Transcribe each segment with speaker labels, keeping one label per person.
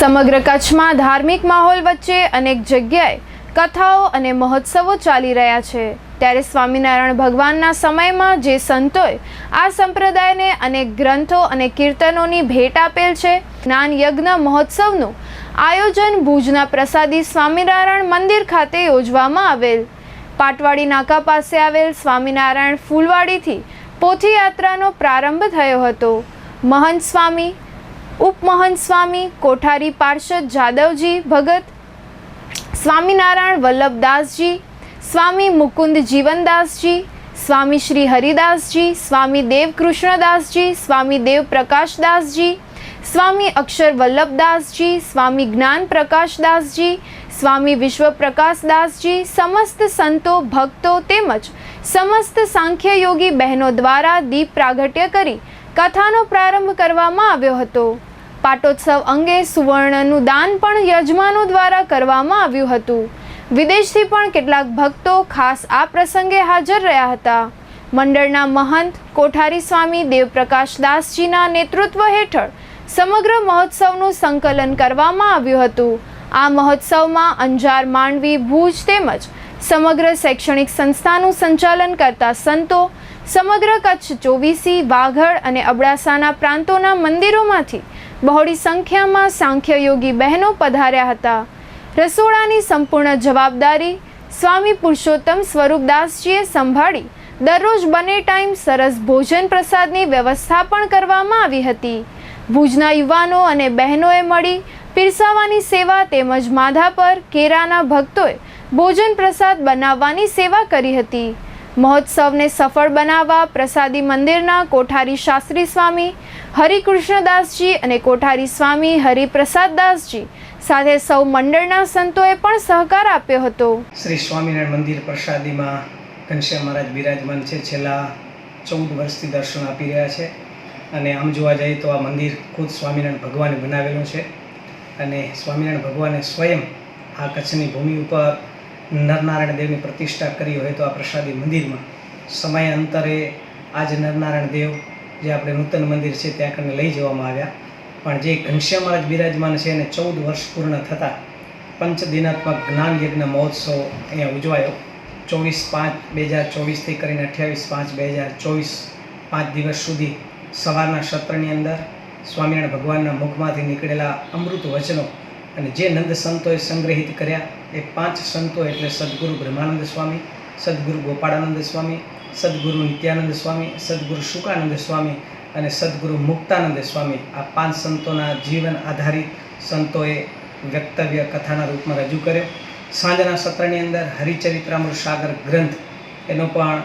Speaker 1: સમગ્ર કચ્છમાં ધાર્મિક માહોલ વચ્ચે અનેક જગ્યાએ કથાઓ અને મહોત્સવો ચાલી રહ્યા છે. ત્યારે સ્વામિનારાયણ ભગવાનના સમયમાં જે સંતોએ આ સંપ્રદાયને અનેક ગ્રંથો અને કીર્તનોની ભેટ આપેલ છે, જ્ઞાન યજ્ઞ મહોત્સવનું આયોજન ભુજના પ્રસાદી સ્વામિનારાયણ મંદિર ખાતે યોજવામાં આવેલ. પાટવાડી નાકા પાસે આવેલ સ્વામિનારાયણ ફૂલવાડીથી પોથી યાત્રાનો પ્રારંભ થયો હતો. મહંત સ્વામી ઉપમહંત સ્વામી, કોઠારી પાર્ષદ જાદવજી ભગત, સ્વામિનારાયણ વલ્લભદાસજી, સ્વામી મુકુંદ જીવનદાસજી, સ્વામી શ્રી હરિદાસજી, સ્વામી દેવ કૃષ્ણદાસજી, સ્વામી દેવ પ્રકાશદાસજી, સ્વામી અક્ષર વલ્લભદાસજી, સ્વામી જ્ઞાન પ્રકાશદાસજી, સ્વામી વિશ્વ પ્રકાશદાસજી સમસ્ત સંતો, ભક્તો તેમજ સમસ્ત સાંખ્ય યોગી બહેનો દ્વારા દીપ પ્રાગટ્ય કરી કથાનો પ્રારંભ કરવામાં આવ્યો હતો. પાટોત્સવ અંગે સુવર્ણનું દાન પણ યજમાનો દ્વારા કરવામાં આવ્યું હતું. વિદેશથી પણ કેટલાક ભક્તો ખાસ આ પ્રસંગે હાજર રહ્યા હતા. મંડળના મહંત કોઠારી સ્વામી દેવપ્રકાશ દાસજીના નેતૃત્વ હેઠળ સમગ્ર મહોત્સવનું સંકલન કરવામાં આવ્યું હતું. આ મહોત્સવમાં અંજાર માંડવી ભુજ તેમજ સમગ્ર શૈક્ષણિક સંસ્થાનું સંચાલન કરતા સંતો સમગ્ર કચ્છ ચોવીસી, વાઘડ અને અબડાસાના પ્રાંતોના મંદિરોમાંથી બહોળી સંખ્યામાં સાંખ્યયોગી બહેનો પધાર્યા હતા. રસોડાની સંપૂર્ણ જવાબદારી સ્વામી પુરુષોત્તમ સ્વરૂપદાસજીએ સંભાળી દરરોજ બંને ટાઈમ સરસ ભોજન પ્રસાદની વ્યવસ્થા પણ કરવામાં આવી હતી. ભુજના યુવાનો અને બહેનોએ મળી પીરસાવાની સેવા તેમજ માધા પર કેરાના ભક્તોએ ભોજન પ્રસાદ બનાવવાની સેવા કરી હતી. મહોત્સવને સફળ બનાવવા પ્રસાદી મંદિરના કોઠારી શાસ્ત્રી સ્વામી, હરિકૃષ્ણદાસજી અને કોઠારી સ્વામી હરિપ્રસાદદાસજી સાથે સૌ મંડળના સંતોએ પણ સહકાર આપ્યો હતો.
Speaker 2: શ્રી સ્વામિનારાયણ મંદિર પ્રસાદીમાં ઘનશ્યામ મહારાજ બિરાજમાન છે. છેલ્લા ચૌદ વર્ષથી દર્શન આપી રહ્યા છે અને આમ જોવા જઈએ તો આ મંદિર ખુદ સ્વામિનારાયણ ભગવાને બનાવેલું છે અને સ્વામિનારાયણ ભગવાને સ્વયં આ કચ્છની ભૂમિ ઉપર નરનારાયણ દેવની પ્રતિષ્ઠા કરી હોય તો આ પ્રસાદી મંદિરમાં. સમયાંતરે આજ નરનારાયણ દેવ જે આપણે નૂતન મંદિર છે ત્યાં કને લઈ જવામાં આવ્યા. પણ જે ઘનશ્યામ મહારાજ બિરાજમાન છે એને ચૌદ વર્ષ પૂર્ણ થતાં પંચદિનાત્મક જ્ઞાન યજ્ઞ મહોત્સવ અહીંયા ઉજવાયો. ચોવીસ પાંચ બે હજાર ચોવીસથી કરીને અઠ્યાવીસ પાંચ બે હજાર ચોવીસ પાંચ દિવસ સુધી સવારના સત્રની અંદર સ્વામિનારાયણ ભગવાનના મુખમાંથી નીકળેલા અમૃત વચનો અને જે નંદ સંતોએ સંગ્રહિત કર્યા એ પાંચ સંતો એટલે સદગુરુ બ્રહ્માનંદ સ્વામી, સદગુરુ ગોપાળાનંદ સ્વામી, સદગુરુ નિત્યાનંદ સ્વામી, સદગુરુ શુકાનંદ સ્વામી અને સદગુરુ મુક્તાનંદ સ્વામી આ પાંચ સંતોના જીવન આધારિત સંતોએ વક્તવ્ય કથાના રૂપમાં રજૂ કર્યો. સાંજના સત્રની અંદર હરિચરિત્રામૃત સાગર ગ્રંથ એનો પણ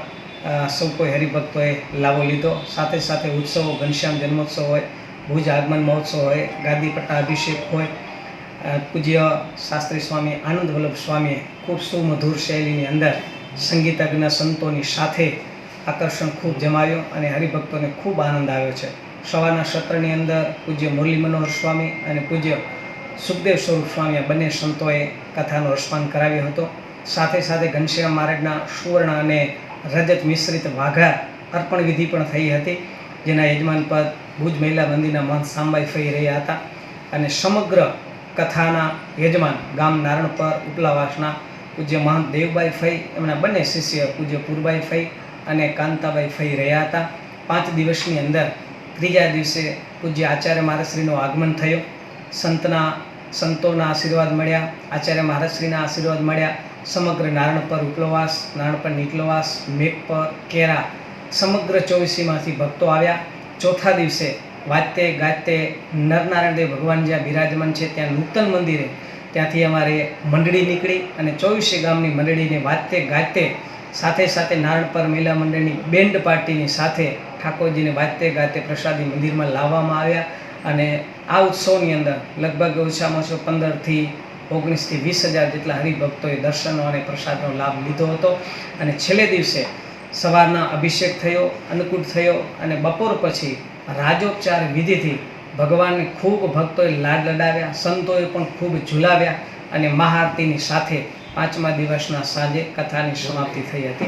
Speaker 2: સૌ કોઈ હરિભક્તોએ લાવો લીધો. સાથે સાથે ઉત્સવો, ઘનશ્યામ જન્મોત્સવ હોય, ભુજ આગમન મહોત્સવ હોય, ગાદી પટ્ટા અભિષેક હોય પૂજ્ય શાસ્ત્રી સ્વામી આનંદ વલ્લભ સ્વામીએ ખૂબ સુમધુર શૈલીની અંદર સંગીતજ્ઞ સંતોની સાથે આકર્ષણ ખૂબ જમાવ્યું અને હરિભક્તોને ખૂબ આનંદ આવ્યો છે. સવારના સત્રની અંદર પૂજ્ય મુરલી મનોહર સ્વામી અને પૂજ્ય સુખદેવ સ્વરૂપ સ્વામી બંને સંતોએ કથાનો રસપાન કરાવ્યો હતો. સાથે સાથે ઘનશ્યામ મહારાજના સુવર્ણ અને રજત મિશ્રિત વાઘા અર્પણ વિધિ પણ થઈ હતી, જેના યજમાન પદ ભુજ મહિલા મંદિરના મહંત સાંબાઈ ફઈ રહ્યા હતા. અને સમગ્ર કથાના યજમાન ગામ નારણપર ઉપલાવાસના પૂજ્ય મહંત દેવબાઈ ફઈ, એમના બંને શિષ્ય પૂજ્ય પુરબાઈ ફઈ અને કાંતાબાઈ ફઈ રહ્યા હતા. પાંચ દિવસની અંદર ત્રીજા દિવસે પૂજ્ય આચાર્ય મહારાજશ્રીનું આગમન થયું. સંતના, સંતોના આશીર્વાદ મળ્યા. આચાર્ય મહારાજશ્રીના આશીર્વાદ મળ્યા. સમગ્ર નારણ પર ઉપલવાસ નારણ પર નીકલવાસ મેઘ કેરા, સમગ્ર ચોવીસીમાંથી ભક્તો આવ્યા. ચોથા દિવસે વાતે ગાતે નરનારાયણ દેવ ભગવાન જ્યાં બિરાજમાન છે, ત્યાં નૂતન મંદિરે ત્યાંથી અમારે મંડળી નીકળી અને ચોવીસે ગામની મંડળીને વાજતે ગાતે સાથે સાથે નારણપર મહિલા મંડળની બેન્ડ પાર્ટીની સાથે ઠાકોરજીને વાજતે ગાતે પ્રસાદી મંદિરમાં લાવવામાં આવ્યા અને આ ઉત્સવની અંદર લગભગ ઓછામાં ઓછો પંદરથી ઓગણીસથી વીસ હજાર જેટલા હરિભક્તોએ દર્શનો અને પ્રસાદનો લાભ લીધો હતો અને છેલ્લે દિવસે સવારના અભિષેક થયો, અન્નકૂટ થયો અને બપોર પછી રાજોપચાર વિધિથી ભગવાનને ખૂબ ભક્તોએ લાડ લડાવ્યા, સંતોએ પણ ખૂબ ઝુલાવ્યા અને મહાઆરતીની સાથે પાંચમા દિવસના સાંજે કથાની સમાપ્તિ થઈ હતી.